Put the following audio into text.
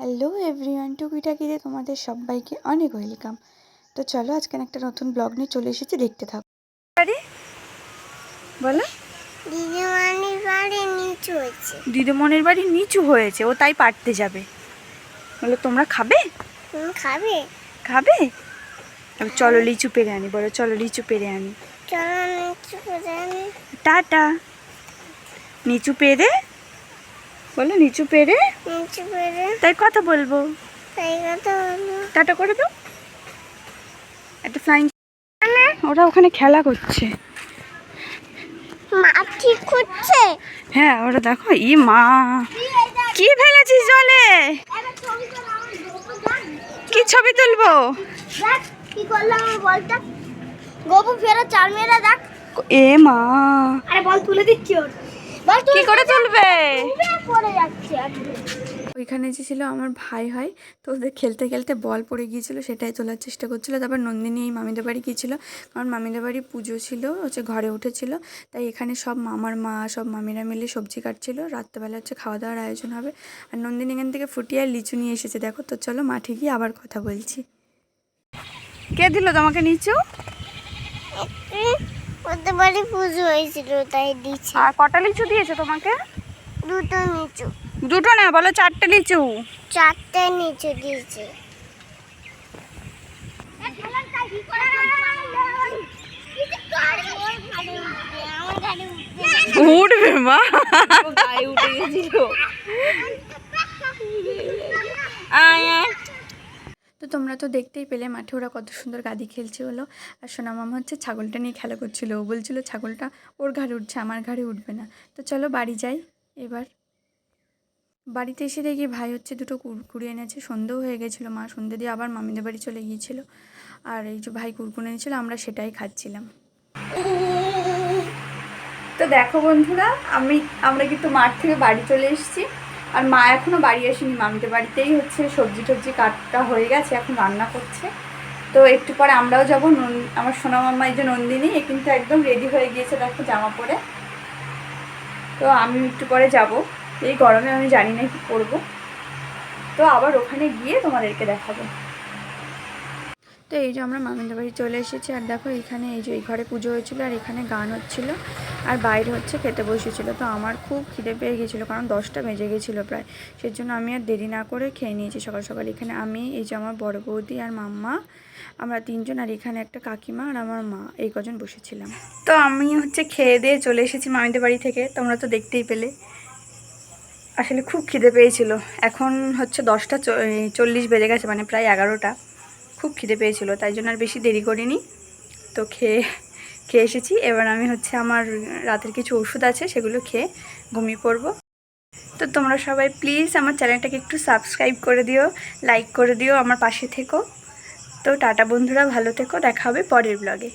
Hello everyone টুকিটাকিতে তোমাদের সবাইকে অনেক ওয়েলকাম। তো চলো আজকে একটা নতুন ব্লগ নিয়ে চলে এসেছি দেখতে থাকো। আরে বলো। দিদিমণির বাড়ি নিচু হয়েছে। দিদিমণির বাড়ি নিচু হয়েছে ও তাই পারতে যাবে। বলো তোমরা খাবে? খাবে। খাবে? চলো লিচু পেরে আনি বলো চলো লিচু পেরে আনি। চলো নিচু করে আনি। টাটা। নিচু পেরে বলো নিচু পেরে? নিচু করে তাই কথা বলব। তাই কথা বলো টাটা করে দাও। একটা ফ্লাইং ওরা ওখানে খেলা করছে। মা ঠিক করছে? হ্যাঁ ওরা দেখো ই মা। কি ফেলেছিস জলে? কি ছবি তুলবো? কি করলাম বলটা। গোপু ফেরত চার মেয়েরা দেখ। এ মা। আরে বল তুলে দিচ্ছি ওর। বল কি করে তুলবে? ওইখানে যে ছিল আমার ভাই হয় তো ওদের খেলতে খেলতে বল পড়ে গিয়েছিল সেটাই তোলার চেষ্টা করছিল। তারপর নন্দিনী এই মামিদের বাড়ি গিয়েছিল কারণ মামিদের বাড়ি পুজো ছিল হচ্ছে ঘরে উঠেছিল। তাই এখানে সব মামার মা সব মামিরা মিলে সবজি কাটছিল। রাত্রেবেলা হচ্ছে খাওয়া দাওয়ার আয়োজন হবে। আর নন্দিনী এখান থেকে ফুটিয়ে আর লিচু নিয়ে এসেছে দেখো তো চলো মাঠে গিয়ে আবার কথা বলছি। কে দিল তোমাকে নিচু ওদের বাড়ি পুজো হয়েছিল তাই দিচ্ছে আর কটা লিচু দিয়েছে তোমাকে? দুটো নিচু দুটো না বলো চারটে লিচু চারটে নিচু দিয়েছে। উঠবে মা। গায়ে উঠে গেছিল তো তোমরা তো দেখতেই পেলে মাঠে ওরা কত সুন্দর গাদি খেলছে হলো আর সোনা মামা হচ্ছে ছাগলটা নিয়ে খেলা করছিল। ও বলছিল ছাগলটা ওর ঘাড়ে উঠছে আমার ঘাড়ে উঠবে না। তো চলো বাড়ি যাই এবার। বাড়িতে এসে দেখি ভাই হচ্ছে দুটো কুরকুরি এনেছে, সন্ধেও হয়ে গেছিল মা, সন্ধে দিয়ে আবার মামিদের বাড়ি চলে গিয়েছিল। আর এই যে ভাই কুরকুরি এনেছিল, আমরা সেটাই খাচ্ছিলাম। তো দেখো বন্ধুরা, আমি, আমরা কিন্তু মাঠ থেকে বাড়ি চলে এসেছি। আর মা এখনও বাড়ি আসেনি, মামিদের বাড়িতেই হচ্ছে সবজি টবজি কাটা হয়ে গেছে, এখন রান্না করছে। তো একটু পরে আমরাও যাব, নন- আমার সোনা মামা এই যে নন্দিনী, এ কিন্তু একদম রেডি হয়ে গিয়েছে, দেখো জামা পরে। তো আমি একটু পরে যাব। এই গরমে আমি জানি না কি করব। তো আবার ওখানে গিয়ে তোমাদেরকে দেখাবো। তো এই যে আমরা মামিদের বাড়ি চলে এসেছি আর দেখো এখানে এই যে এই ঘরে পুজো হয়েছিলো আর এখানে গান হচ্ছিল আর বাইরে হচ্ছে খেতে বসেছিল। তো আমার খুব খিদে পেয়ে গেছিল কারণ দশটা বেজে গেছিল প্রায়। সেই জন্য আমি আর দেরি না করে খেয়ে নিয়েছি সকাল সকাল। এখানে আমি এই যে আমার বড় বৌদি আর মাম্মা আমরা তিনজন আর এখানে একটা কাকিমা আর আমার মা এই কজন বসেছিলাম। তো আমি হচ্ছে খেয়ে দিয়ে চলে এসেছি মামিদের বাড়ি থেকে তোমরা তো দেখতেই পেলে। আসলে খুব খিদে পেয়েছিল। এখন হচ্ছে দশটা চল্লিশ বেজে গেছে মানে প্রায় এগারোটা। খুব খিদে পেয়েছিল, তাই জন্য আর বেশি দেরি করিনি। তো খেয়ে খেয়ে এসেছি। এবার আমি হচ্ছে আমার রাতের কিছু ওষুধ আছে, সেগুলো খেয়ে ঘুমিয়ে পড়ব। তো তোমরা সবাই প্লিজ আমার চ্যানেলটাকে একটু সাবস্ক্রাইব করে দিও, লাইক করে দিও, আমার পাশে থেকো। তো টাটা বন্ধুরা, ভালো থেকো, দেখা হবে পরের ব্লগে।